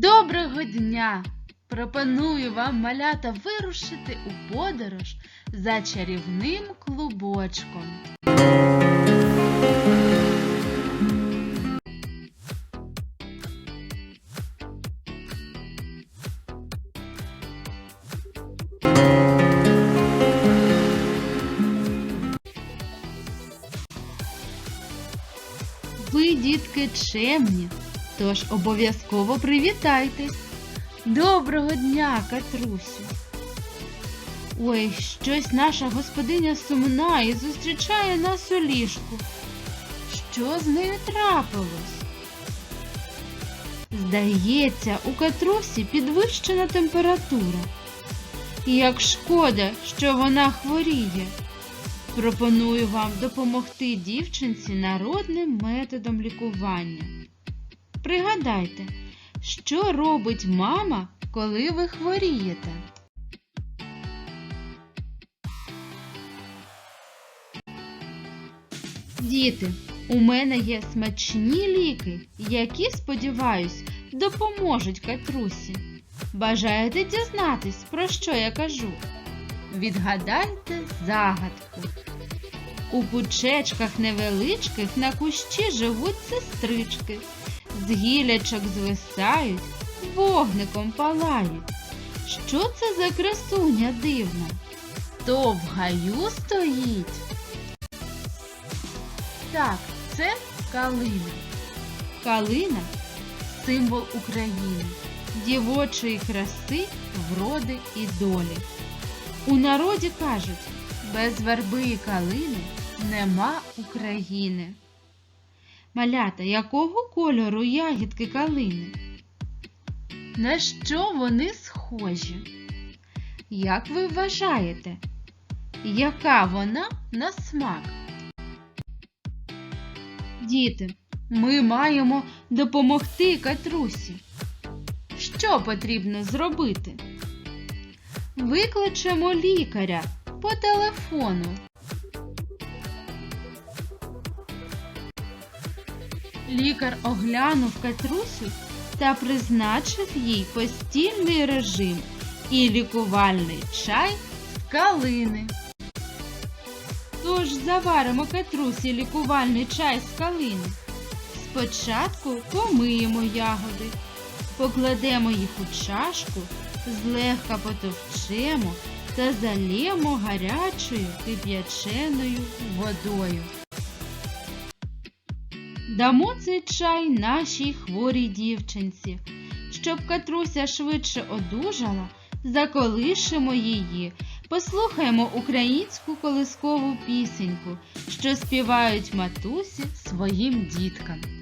Доброго дня! Пропоную вам малята вирушити у подорож за чарівним клубочком. Ви, дітки, чемні, тож обов'язково привітайтесь. Доброго дня, Катрусю. Ой, щось наша господиня сумна і зустрічає нас у ліжку. Що з нею трапилось? Здається, у Катрусі підвищена температура. І Як шкода, що вона хворіє. Пропоную вам допомогти дівчинці народним методом лікування. Пригадайте, що робить мама, коли ви хворієте? Діти, у мене є смачні ліки, які, сподіваюсь, допоможуть Катрусі. Бажаєте дізнатись, про що я кажу? Відгадайте загадку. У пучечках невеличких на кущі живуть сестрички, з гілячок звисають, вогником палають. Що це за красуня дивна? То в гаю стоїть. Так, це калина. Калина символ України, дівочої краси, вроди і долі. У народі кажуть, без верби і калини нема України. Малята, якого кольору ягідки калини? На що вони схожі? Як ви вважаєте, яка вона на смак? Діти, ми маємо допомогти Катрусі. Що потрібно зробити? Викличемо лікаря по телефону. Лікар оглянув Катрусю та призначив їй постільний режим і лікувальний чай з калини. Тож заваримо Катрусі лікувальний чай з калини. Спочатку помиємо ягоди, покладемо їх у чашку, злегка потовчемо та залємо гарячою кип'яченою водою. Дамо цей чай нашій хворій дівчинці. Щоб Катруся швидше одужала, заколишимо її, послухаємо українську колискову пісеньку, що співають матусі своїм діткам.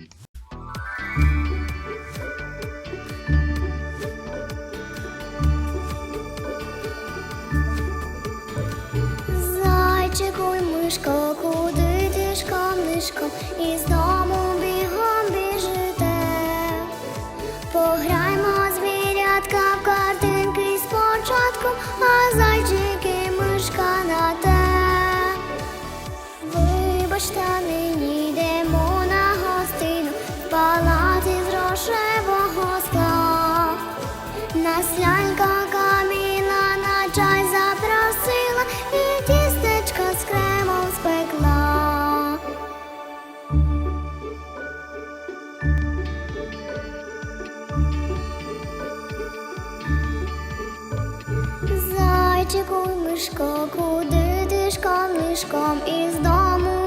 Вибачте, нині йдемо на гостину в палаті з рожевого скла. Нас лялька каміла на чай запросила і тістечко з кремом спекла. Зайчику, мишко, куди тишком нишком із дому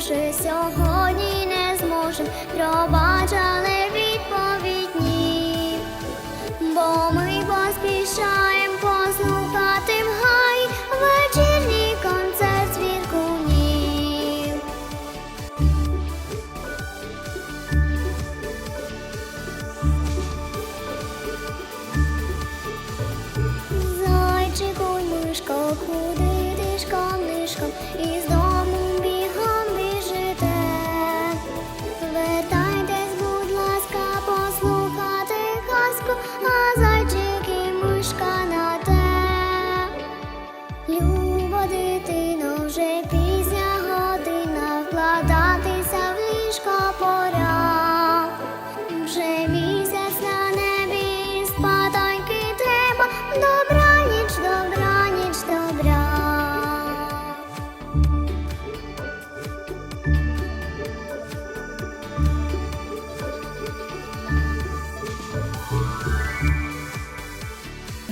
схоже, сьогодні не зможем, пробач, але відповідь. Бо ми поспішаєм послухати в гай вечірній концерт звіркунів. Зайчику мишко, куди тишком нишком із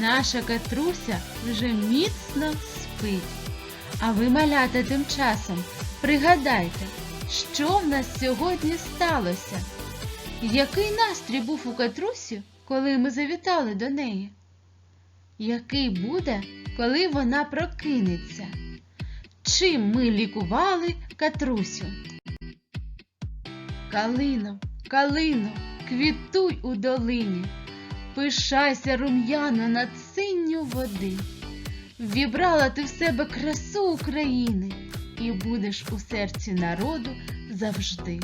Наша Катруся вже міцно спить. А ви, малята, тим часом пригадайте, що в нас сьогодні сталося? Який настрій був у Катрусі, коли ми завітали до неї? Який буде, коли вона прокинеться? Чим ми лікували Катрусю? Калино, калино, квітуй у долині, пишайся рум'яна над синю води. Вібрала ти в себе красу України і будеш у серці народу завжди.